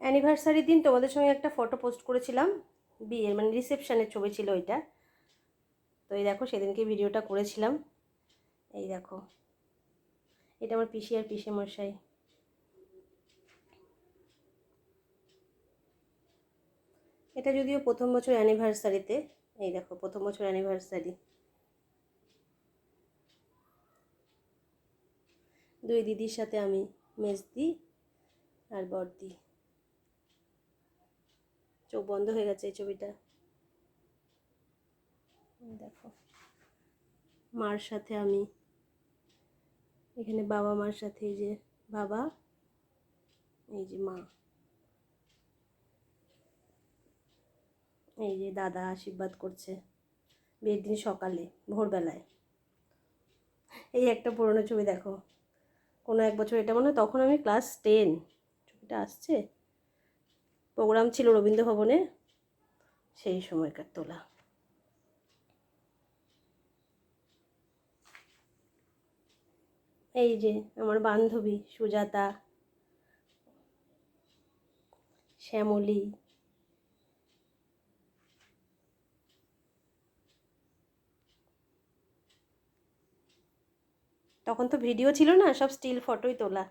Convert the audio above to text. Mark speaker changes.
Speaker 1: অ্যানিভার্সারির দিন তোমাদের সঙ্গে একটা ফটো পোস্ট করেছিলাম, বিয়ের মানে রিসেপশানের ছবি ছিল ওইটা। তো এই দেখো, সেদিনকে ভিডিওটা করেছিলাম। এই দেখো, এটা আমার পিসি আর পিসে মশাই এটা যদিও প্রথম বছর অ্যানিভার্সারিতে, এই দেখো, প্রথম বছর অ্যানিভার্সারি। দুই দিদির সাথে আমি মেজদি আর বড়দি। চোখ বন্ধ হয়ে গেছে এই ছবিটা। দেখো। মার সাথে আমি। এখানে বাবা মার সাথে এই যে বাবা, এই যে মা। এই যে দাদা আশীর্বাদ করছে। বিয়ের দিন সকালে, ভোরবেলায়। এই একটা পুরনো ছবি দেখো। কোনো এক বছর, এটা মনে হয় তখন আমি ক্লাস টেন। ছবিটা আসছে? প্রোগ্রাম ছিল রবীন্দ্র ভবনে সেই সময়কার তোলা। এই যে আমার বান্ধবী সুজাতা, শ্যামলী, তখন তো ভিডিও ছিল না, সব স্টিল ফটোই তোলা।